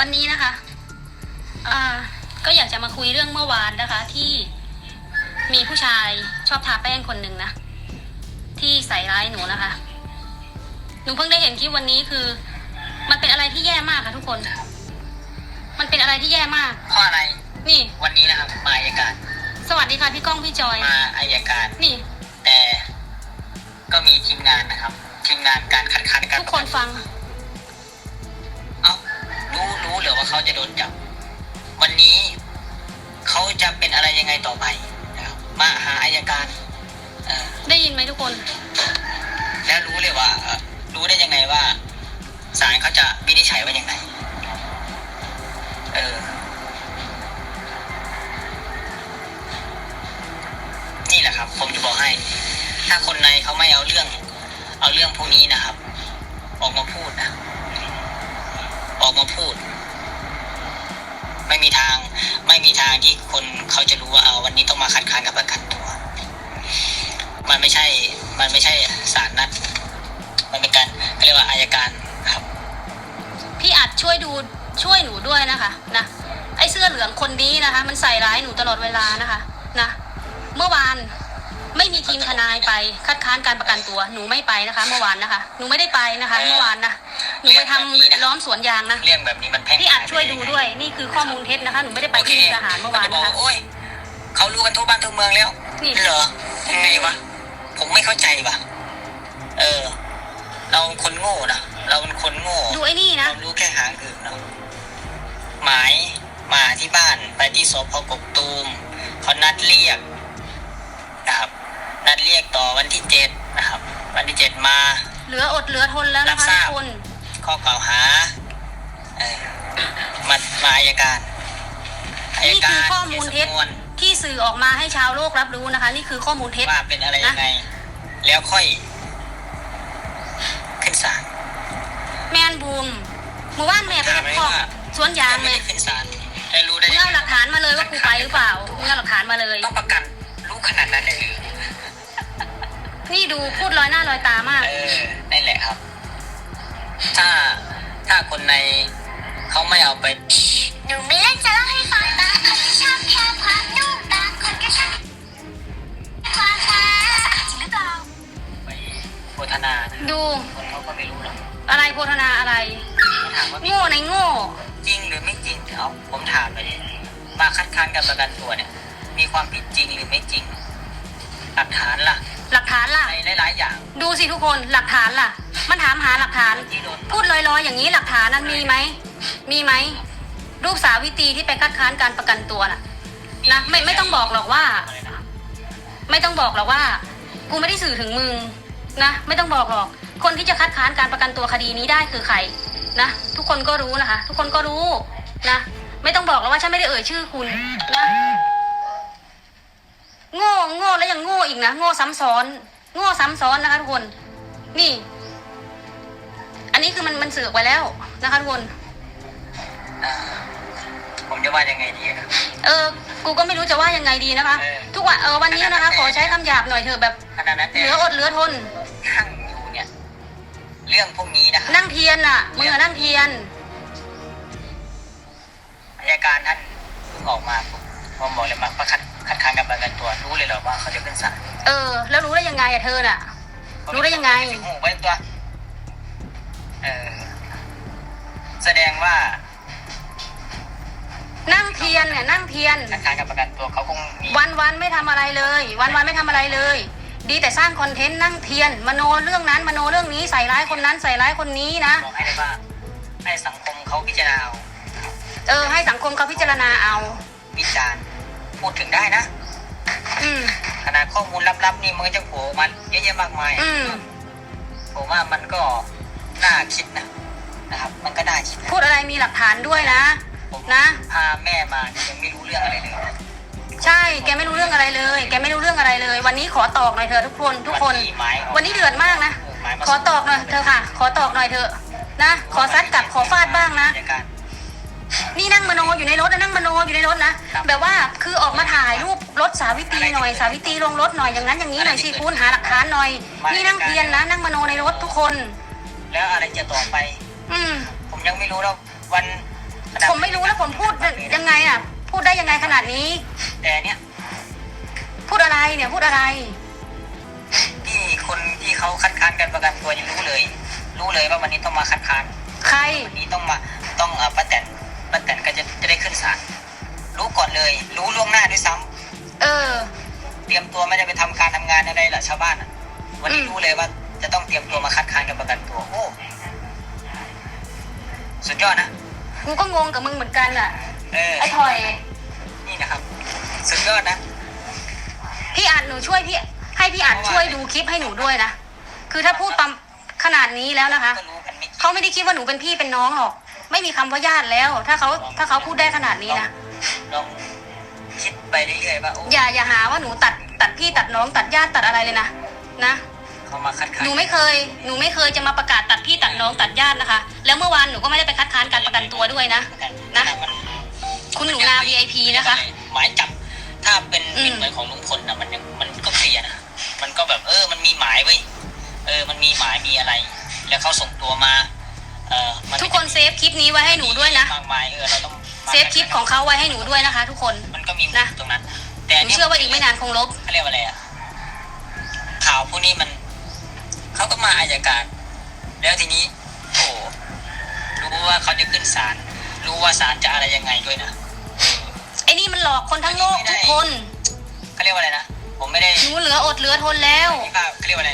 วันนี้นะคะอ่าก็อยากจะมาคุยเรื่องเมื่อวานนะคะ ที่มีผู้ชายชอบทาแป้งคนหนึ่งนะ ที่ใส่ร้ายหนูนะคะ หนูเพิ่งได้เห็นคลิปวันนี้คือ มันเป็นอะไรที่แย่มากค่ะทุกคน มันเป็นอะไรที่แย่มากเพราะอะไร นี่วันนี้นะครับมาอายการ สวัสดีค่ะพี่ก้องพี่จอย มาอายการ นี่ แต่ก็มีทีมงานนะครับ ทีมงานการคัดค้านการทุกคนฟัง เหรือว่าเขาจะโดนจับ วันนี้เขาจะเป็นอะไรยังไงต่อไปนะครับมาหาอายการเอ่อได้ยินไหมทุกคน แล้วรู้เลยว่าเอ่อรู้ได้ยังไงว่าศาลเขาจะวินิจฉัยว่ายังไงเออนี่แหละครับ ผมจะบอกให้ ถ้าคนในเขาไม่เอาเรื่อง เอาเรื่องพวกนี้นะครับ ออกมาพูดนะ ออกมาพูด ไม่มีทาง ไม่มีทางที่คนเขาจะรู้ว่าเอาวันนี้ต้องมาคัดค้านกับประกันตัว มันไม่ใช่ มันไม่ใช่ศาลนัด มันเป็นการเขาเรียกว่าอายการครับ พี่อัดช่วยดูช่วยหนูด้วยนะคะนะไอเสื้อเหลืองคนนี้นะคะ มันใส่ร้ายหนูตลอดเวลานะคะนะเมื่อวานไม่มีทีมทนายไปคัดค้านการประกันตัว หนูไม่ไปนะคะ เมื่อวานนะคะ หนูไม่ได้ไปนะคะ เมื่อวานนะ หนูไปทำล้อมสวนยางนะเรื่องแบบนี้มันแพร่พี่อัดช่วยดูด้วยนี่คือข้อมูลเท็จนะคะหนูไม่ได้ไปโอเคที่ทหารเมื่อวานจะบอนะกคะโอ้ยเขารู้กันทั่วบ้านทั่วเมืองแล้วนี่เหรอยังไงวะผมไม่เข้าใจว่ะเออ เราคนโง่นะเราเป็นคนโง่ ดูไอ้นี่นะ เรารู้แค่หางอื่นเนาะหมายมาที่บ้านไปที่สพกกตูมเขานัดเรียกนะครับ นัดเรียกต่อวันที่เจ็ดนะครับ วันที่เจ็ดมา เหลืออดเหลือทนแล้วรันะบคะทราทุบกคน ข้อกล่าวหาเออมามาอายการอายนี่กาคือรข้อมูลเท็จสำนวนที่สื่อออกมาให้ชาวโลกรับรู้นะคะ นี่คือข้อมูลเท็จ ว่าเป็นอะไรยังไง แล้วค่อย ขึ้นศาล แมนบูมหมู่บ้านแม่ไปเฮ็ดคอกสวนยางไม่แม่ได้ขึ้นศาลได้รู้ได้มึงยังเอาไงหลักฐานมาเลยว่ากูไปหรือเปล่ามึงเอาหลักฐานมาเลย ต้องประกันรู้ขนาดนั้นเลยหรือนี่ดูพูดลอยหน้าลอยตามาก เออนั่นแหละครับ ถ้าถ้าคนในเขาไม่เอาไป หนูมีเรื่องจะเล่าให้ฟังบางคนก็ชอบแค่ความนุ่มบางคนก็ชอบความหวานจริงหรือเปล่าไปโฆษณานะดูคนเขาก็ไม่รู้หรอกอะไรโพธนาอะไร เขาถามว่า โง่ในโง่ จริงหรือไม่จริงเอาผมถามเลยดิมาคัดค้านการประกันตัวเนี่ย มีความผิดจริงหรือไม่จริงหลักฐานล่ะ หลักฐานล่ะ ในหลายๆอย่างดูสิทุกคนหลักฐานล่ะ มันถามหาหลักฐาน ที่โดนพูดลอยๆอย่างนี้หลักฐานนั้นมีไหม มีไหมลูกสาววิตีที่ไปคัดค้านการประกันตัวน่ะนะไม่ไม่ต้องบอกหรอกว่า อะไรนะไม่ต้องบอกหรอกว่า กูไม่ได้สื่อถึงมึงนะไม่ต้องบอกหรอก คนที่จะคัดค้านการประกันตัวคดีนี้ได้คือใครนะทุกคนก็รู้นะคะ ทุกคนก็รู้นะไม่ต้องบอกหรอกว่าฉันไม่ได้เอ่ยชื่อคุณนะ โง่โง่แล้วยังโง่อีกนะโง่ซ้ำซ้อน โง่ซ้ำซ้อนนะคะทุกคน นี่ อันนี้คือมันมันเสือกไปแล้วนะคะทุกคนอ่าผมจะว่ายังไงดีนะเออ กูก็ไม่รู้จะว่ายังไงดีนะคะเออทุกวันเออวันนี้นะคะขอใช้คำหยาบหน่อยเถอะแบบขนาดนั้นเหแต่ลืออดเหลือทนนั่งอยู่เนี่ย เรื่องพวกนี้นะครับนั่งเทียนน่ะมึงอะนั่งเทียนอายการท่านเพิ่งออกมาปุ๊บผมบอกเลยมาประคัดคัดค้านการประกันตัวรู้เลยเหรอว่าเขาจะขึ้นศาลเออ แล้วรู้ได้ยังไงอะเธอน่ะ รู้ได้ยังไงโอ้โหไว้ตัวเออแสดงว่านั่งเทียนเนี่ยนั่งเทียน คัดค้านการประกันตัวเขาคงมีวันวันๆไม่ทำอะไรเลย วันวันๆไม่ทำอะไรเลย ดีแต่สร้างคอนเทนต์นั่งเทียน มโนเรื่องนั้นมโนเรื่องนี้ใส่ร้ายคนนั้นใส่ร้ายคนนี้นะบอกให้ได้ว่า ให้สังคมเขาพิจารณาเอาเออให้สังคมเขาพิจารณาเอา วิจารณ์ พูดถึงได้นะอืมขนาดข้อมูลลับๆนี่มันก็จะโผล่มาเยอะแยะมากมายอืมผมว่ามันก็น่าคิดนะนะครับ มันก็น่าคิดนะพูดอะไรมีหลักฐานด้วยนะ ผมนะ พาแม่มายังไม่รู้เรื่องอะไรเลยใช่แกไม่รู้เรื่องอะไรเลย แกไม่รู้เรื่องอะไรเลย วันนี้ขอตอกหน่อยเถอะทุกคนทุกคนวัหมายกวันนี้เดือดมากนะ หมายมาขอตอกหน่อยเธอะค่ะ ขอตอกหน่อยเถอะนะ ขอซัดกลับขอฟาดบ้างนะอายการ นี่นั่งมโนอยู่ในรถนะนั่งมโนอยู่ในรถนะครับแบบว่าคือออกมาถ่ายรูปรถสาวิตรีหน่อย สาวิตรีลงรถหน่อยอย่างนั้นอย่างนี้หน่อยสิคุณหาหลักฐานหน่อย นี่นั่งเทียนนะนั่งมโนในรถทุกคน แล้วอะไรจะต่อไป อืมผมยังไม่รู้แล้ววันขนาดผมไม่รู้แล้วผมพูดยังไงอะ พูดได้ยังไงขนาดนี้ แต่เนี่ย พูดอะไรเนี่ยพูดอะไรที่คนที่เขาคัดค้านการประกันตัวยังรู้เลย รู้เลยว่าวันนี้ต้องมาคัดค้าน ใครวันนี้ต้องมาต้องเอ่อป้าแตน ป้าแตนก็จะจะได้ขึ้นศาลรู้ก่อนเลย รู้ล่วงหน้าด้วยซ้ำเออ เตรียมตัวไม่ได้ไปทำการทำงานอะไรหรอชาวบ้านอะวันนี้อืม รู้เลยว่าจะต้องเตรียมตัวมาคัดค้านการประกันตัวโอ้สุดยอดนะกูก็งงกับมึงเหมือนกันอะ เออไอ้ถอย นี่นะครับ สุดยอดนะ พี่อาจหนูช่วยพี่ ให้พี่อาจช่วยดูคลิปให้หนูด้วยนะ คือถ้าพูดปั๊มขนาดนี้แล้วนะคะ ก็รู้กันไม่กี่เขาไม่ได้คิดว่าหนูเป็นพี่เป็นน้องหรอก ไม่มีคำว่าญาติแล้ว ถ้าเขาถ้าเขาพูดได้ขนาดนี้นะลองคิดไปเรื่อยๆว่าโอ้อย่าอย่าหาว่าหนูตัดตัดพี่ตัดน้องตัดญาติตัดอะไรเลยนะนะเขามาคัดค้านหนูไม่เคยหนูไม่เคยจะมาประกาศตัดพี่ตัดน้องตัดญาตินะคะ แล้วเมื่อวานหนูก็ไม่ได้ไปคัดค้านการประกันตัวด้วยนะ นะ มันคุณหนูนา VIP นะคะ หมายจับถ้าเป็นอืม เป็นเหมือนของลุงพลนะมันยังมันก็เคลียร์นะมันก็แบบเออมันมีหมายเว้ยเออมันมีหมายมีอะไร แล้วเขาส่งตัวมาเออมัทุก คนเซฟคลิปนี้ไว้ให้หนูด้วยนะ มากมายเออเราต้องมาเซฟคลิปของเขาไว้ให้หนูด้วยนะคะ ทุกคน มันก็มีนะ ตรงนั้น แต่หอันูนเนี้ยเชื่อว่าอีกไม่นานคงลบ เขาเรียกว่าอะไรอะข่าวพวกนี้มันเขาก็มาอายการ แล้วทีนี้โอ้รู้ว่าเขาจะขึ้นศาลรู้ว่าศาลจะอะไรยังไงด้วยนะไอ้นี่มันหลอกคนทั้งโลกทุกคน เขาเรียกว่าอะไรนะผมไม่ได้หนูเหลืออดเหลือทนแล้ว วิพากษ์เขาเรียกว่าอะไร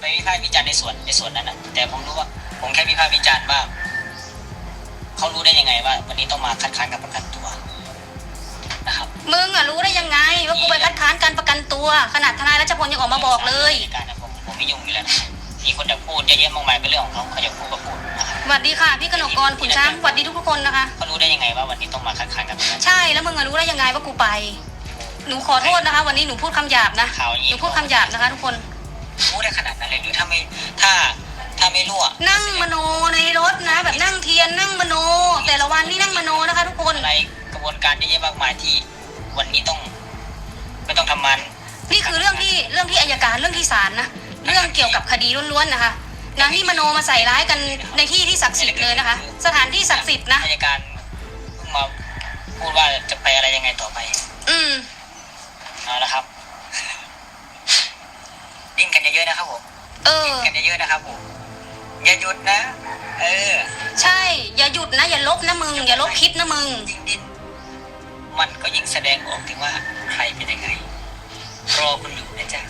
ไปวิพากษ์วิจารณ์ในส่วนในส่วนนั้นนะแต่ผมรู้ว่า ผมแค่วิพากษ์วิจารณ์ว่า เขารู้ได้ยังไงว่า วันนี้ต้องมาคัดค้านการประกันตัวนะครับมึงอะรู้ได้ยังไง ว่ากูไปคัดค้านการประกันตัว ขนาดทนายรัชพลยังออกมาบอกเลยการนะผมผมไม่ยุ่งอยู่แล้วนะมีคนจะพูดเยอะแยะมากมายเป็นเรื่องของเขาเขาอยากพูดก็พูดนะครับสวัสดีค่ะ พี่กนกกรขุนช้างสวัสดีทุกๆคนนะคะ เขารู้ได้ยังไงว่าวันนี้ต้องมาคัดค้านการประกันตัวใช่แล้วมึงอะรู้ได้ยังไงว่ากูไป หนูขอโทษนะคะ วันนี้หนูพูดคำหยาบนะข่าวอย่างหนี้นูพูดคำหยาบนะคะ ทุกคน รู้ได้ขนาดนั้นเลยหรือถ้าไม่ถ้า ถ้าไม่รั่วนั่งมโนในรถนะ แบบนั่งเทียนนั่งมโน แต่ละวันนี่นั่งมโนนะคะทุกคนอะไรกระบวนการเยอะแยะมากมายที่วันนี้ต้อง ไม่ต้องทำมัน นี่คือเรื่องที่เรื่องที่อายการเรื่องที่ศาลนะเรื่องเกี่ยวกับคดีล้วนๆนะคะนะนี่มโนมาใส่ร้ายกันในที่ที่ศักดิ์สิทธิ์เลยนะคะ สถานที่ศักดิ์สิทธิ์นะอายการเพิ่งมาพูดว่าจะไปอะไรยังไงต่อไป อืมเอาละครับดิ้นกันเยอะๆนะครับผมเออดิ้นกันเยอะๆนะครับผม อย่าหยุดนะ เออ ใช่ อย่าหยุดนะ อย่าลบนะมึง อย่าลบคลิปนะมึง ยิ่งดิ้นมันก็ยิ่งแสดงออกถึงว่าใครเป็นยังไง รอคุณอยู่นะจ๊ะ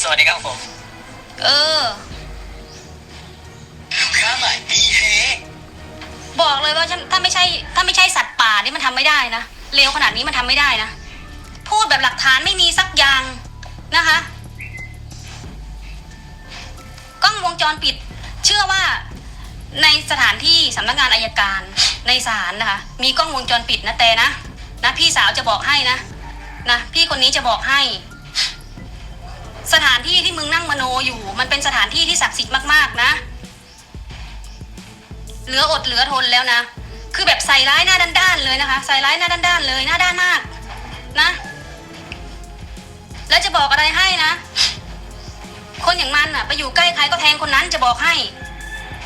สวัสดีครับผมเออ ลูกค้าใหม่มีเฮบอกเลยว่าฉันถ้าไม่ใช่ถ้าไม่ใช่สัตว์ป่านี่มันทำไม่ได้นะเลวขนาดนี้มันทำไม่ได้นะ พูดแบบหลักฐานไม่มีสักอย่างนะคะ ล้องวงจรปิด เชื่อว่าในสถานที่สำนักงานอายการในศาลนะคะ มีกล้องวงจรปิดนะแต่นะนะพี่สาวจะบอกให้นะนะพี่คนนี้จะบอกให้ สถานที่ที่มึงนั่งมโนอยู่ มันเป็นสถานที่ที่ศักดิ์สิทธิ์มากๆนะ เหลืออดเหลือทนแล้วนะ คือแบบใส่ร้ายหน้าด้านๆเลยนะคะ ใส่ร้ายหน้าด้านๆเลยหน้าด้านมากนะ แล้วจะบอกอะไรให้นะ คนอย่างมันอะไปอยู่ใกล้ใครก็แทงคนนั้นจะบอกให้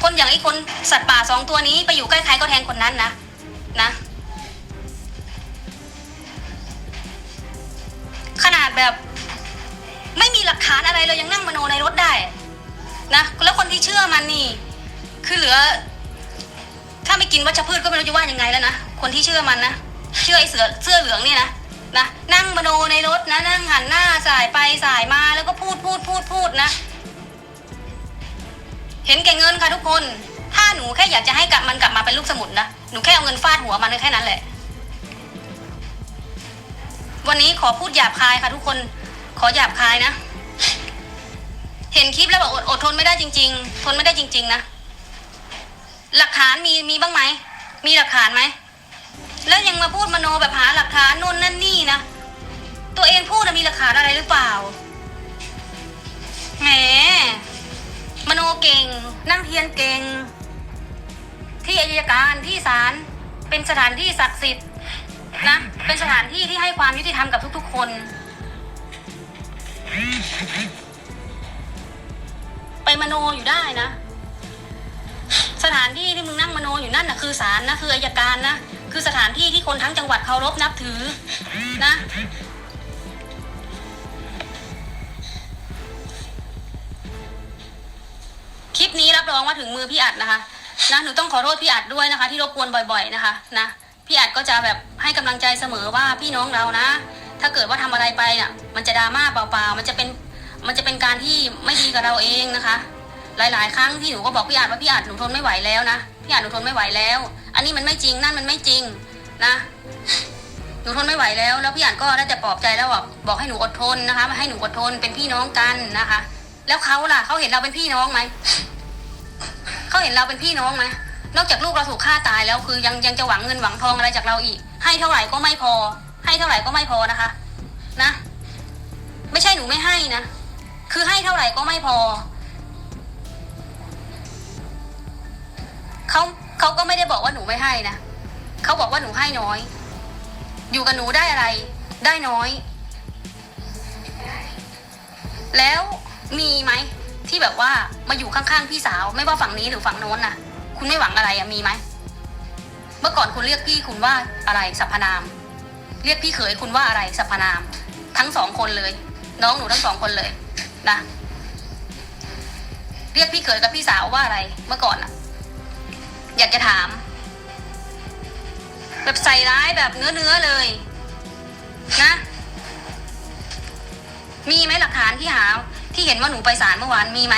คนอย่างไอ้คนสัตว์ป่าสองตัวนี้ไปอยู่ใกล้ใครก็แทงคนนั้นนะนะขนาดแบบไม่มีหลักฐานอะไรเลยยังนั่งมโนในรถได้นะแล้วคนที่เชื่อมันนี่ คือเหลือ ถ้าไม่กินวัชพืชก็ไม่รู้จะว่ายังไงแล้วนะคนที่เชื่อมันนะเชื่อไอ้เสือเสื้อเหลืองนี่นะนะนั่งมโนในรถนะนั่งหันหน้าสายไปสายมา พูดพูดพูดพูดนะ เห็นแก่เงินค่ะทุกคน ถ้าหนูแค่อยากจะให้กลับมันกลับมาเป็นลูกสมุนนะหนูแค่เอาเงินฟาดหัวมันแค่นั้นแหละ วันนี้ขอพูดหยาบคายค่ะทุกคน ขอหยาบคายนะ เห็นคลิปแล้วบอกอดอดทนไม่ได้จริง ๆ ทนไม่ได้จริง ๆ นะ หลักฐานมีมีบ้างไหม มีหลักฐานไหม แล้วยังมาพูดมโนแบบหาหลักฐานโน่นนั่นนี่นะ ตัวเองพูดมีหลักฐานอะไรหรือเปล่า แหมมโนเก่ง นั่งเทียนเก่ง ที่อายการที่ศาลเป็นสถานที่ศักดิ์สิทธิ์นะ เป็นสถานที่ที่ให้ความยุติธรรมกับทุก ๆ คน ไปมโนอยู่ได้นะ สถานที่ที่มึงนั่งมโนอยู่นั่นนะคือศาลนะคืออายการนะคือสถานที่ที่คนทั้งจังหวัดเคารพนับถือนะ คลิปนี้รับรองว่าถึงมือพี่อัดนะคะนะหนูต้องขอโทษพี่อัดด้วยนะคะ ที่รบกวนบ่อย ๆนะคะนะพี่อัดก็จะแบบให้กำลังใจเสมอว่าพี่น้องเรานะ ถ้าเกิดว่าทำอะไรไปน่ะ มันจะดราม่าเปล่าๆมันจะเป็นมันจะเป็นการที่ไม่ดีกับเราเองนะคะ หลายๆ ครั้งที่หนูก็บอกพี่อัดว่าพี่อัดหนูทนไม่ไหวแล้วนะพี่อัดหนูทนไม่ไหวแล้ว อันนี้มันไม่จริงนั่นมันไม่จริงนะหนูทนไม่ไหวแล้ว แล้วพี่อันก็ได้แต่ปลอบใจแล้วบอกบอกให้หนูอดทนนะคะให้หนูอดทนเป็นพี่น้องกันนะคะ แล้วเขาล่ะเขาเห็นเราเป็นพี่น้องไหมเขาเห็นเราเป็นพี่น้องไหมนอกจากลูกเราถูกฆ่าตายแล้วคือยังยังจะหวังเงินหวังทองอะไรจากเราอีก ให้เท่าไหร่ก็ไม่พอ ให้เท่าไหร่ก็ไม่พอนะคะ นะ ไม่ใช่หนูไม่ให้นะคือให้เท่าไหร่ก็ไม่พอเขาเขาก็ไม่ได้บอกว่าหนูไม่ให้นะเขาบอกว่าหนูให้น้อย อยู่กับหนูได้อะไร ได้น้อย แล้ว มีไหมที่แบบว่ามาอยู่ข้างๆพี่สาว ไม่ว่าฝั่งนี้หรือฝั่งโน้นน่ะ คุณไม่หวังอะไรอะมีไหมเมื่อก่อนคุณเรียกพี่คุณว่าอะไรสรรพนาม เรียกพี่เขยคุณว่าอะไรสรรพนาม ทั้งสองคนเลย น้องหนูทั้งสองคนเลยนะเรียกพี่เขยกับพี่สาวว่าอะไรเมื่อก่อนอะอยากจะถาม แบบใส่ร้ายแบบเนื้อเนื้อเลย นะ มีไหมหลักฐานที่หา ที่เห็นว่าหนูไปศาลเมื่อวานมีไหม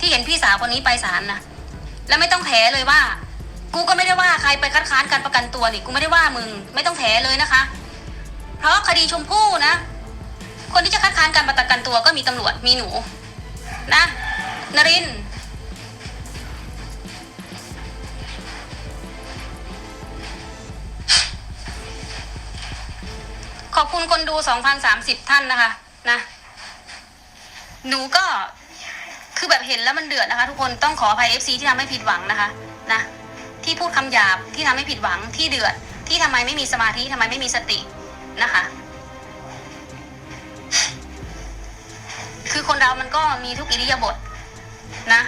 ที่เห็นพี่สาวคนนี้ไปศาลนะแล้วไม่ต้องแถเลยว่า กูก็ไม่ได้ว่าใครไปคัดค้านการประกันตัวนี่กูไม่ได้ว่ามึง ไม่ต้องแถเลยนะคะ เพราะคดีชมพู่นะ คนที่จะคัดค้านการประกันตัวก็มีตำรวจมีหนู นะนรินขอบคุณคนดู 2,030 ท่านนะคะ นะ หนูก็คือแบบเห็นแล้วมันเดือดนะคะ ทุกคนต้องขออภัย FC ที่ทำให้ผิดหวังนะคะนะที่พูดคำหยาบที่ทำให้ผิดหวังที่เดือด ที่ทำไมไม่มีสมาธิทำไมไม่มีสตินะคะ คือคนเรามันก็มีทุกอิริยาบถนะ